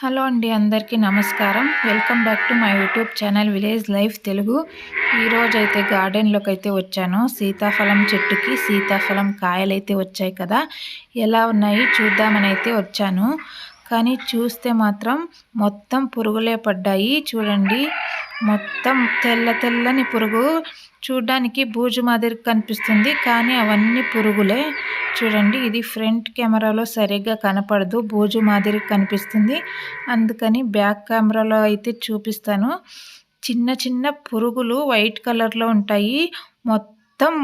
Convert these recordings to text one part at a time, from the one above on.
Hello అండి అందరికీ నమస్కారం. Welcome back to my YouTube channel village life Telugu. ఈరోజైతే గార్డెన్లోకి అయితే వచ్చాను. సీతాఫలం చెట్టుకి సీతాఫలం కాయలైతే వచ్చాయి కదా. ఎలా ఉన్నాయి చూద్దామని అయితే వచ్చాను. కానీ చూస్తే మాత్రం మొత్తం పురుగులే పడ్డాయి. చూడండి మొత్తం తెల్ల తెల్లని పురుగు. చూడ్డానికి బూజు మాదిరి కనిపిస్తుంది కానీ అవన్నీ పురుగులే. చూడండి ఇది ఫ్రంట్ కెమెరాలో సరిగ్గా కనపడదు. బూజు మాదిరి కనిపిస్తుంది. అందుకని బ్యాక్ కెమెరాలో అయితే చూపిస్తాను. చిన్న చిన్న పురుగులు వైట్ కలర్లో ఉంటాయి. మొత్తం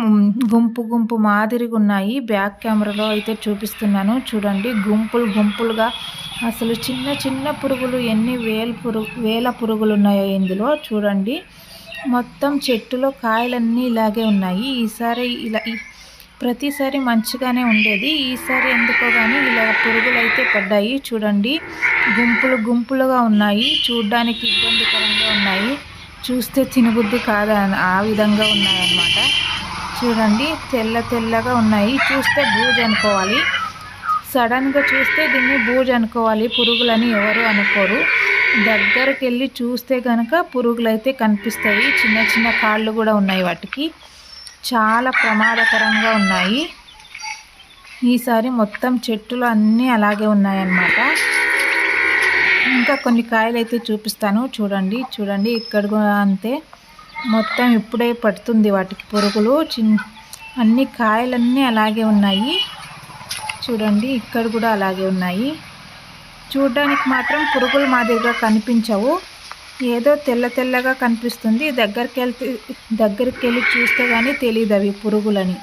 గుంపు గుంపు మాదిరిగా ఉన్నాయి. బ్యాక్ కెమెరాలో అయితే చూపిస్తున్నాను. చూడండి గుంపులు గుంపులుగా అసలు చిన్న చిన్న పురుగులు ఎన్ని వేల పురుగు వేల పురుగులు ఉన్నాయో ఇందులో చూడండి. మొత్తం చెట్టులో కాయలన్నీ ఇలాగే ఉన్నాయి. ఈసారి ఇలా ప్రతిసారి మంచిగానే ఉండేది. ఈసారి ఎందుకో కానీ ఇలా పురుగులు అయితే పడ్డాయి. చూడండి. గుంపులు గుంపులుగా ఉన్నాయి. చూడ్డానికి ఇబ్బందికరంగా ఉన్నాయి. చూస్తే తినబుద్ధి కాదా? ఆ విధంగా ఉన్నాయన్నమాట. చూడండి. తెల్ల తెల్లగా ఉన్నాయి. చూస్తే బూజు అనుకోవాలి. సడన్గా చూస్తే దీన్ని బూజు అనుకోవాలి. పురుగులని ఎవరు అనుకోరు. దగ్గరికి వెళ్ళి చూస్తే కనుక పురుగులు అయితే కనిపిస్తాయి. చిన్న చిన్న కాళ్ళు కూడా ఉన్నాయి వాటికి. చాలా ప్రమాదకరంగా ఉన్నాయి. ఈసారి మొత్తం చెట్టులు అన్నీ అలాగే ఉన్నాయన్నమాట. ఇంకా కొన్ని కాయలు అయితే చూపిస్తాను. చూడండి చూడండి ఇక్కడ కూడా అంతే. మొత్తం ఇప్పుడే పడుతుంది వాటికి పురుగులు. చిన్ అన్ని కాయలన్నీ అలాగే ఉన్నాయి. చూడండి ఇక్కడ కూడా అలాగే ఉన్నాయి. చూడడానికి మాత్రం పురుగులు మాదిరిగా కనిపించవు. ఏదో తెల్ల తెల్లగా కనిపిస్తుంది. దగ్గరికి వెళ్తే దగ్గరికి వెళ్ళి చూస్తే కానీ తెలియదు అవి పురుగులని.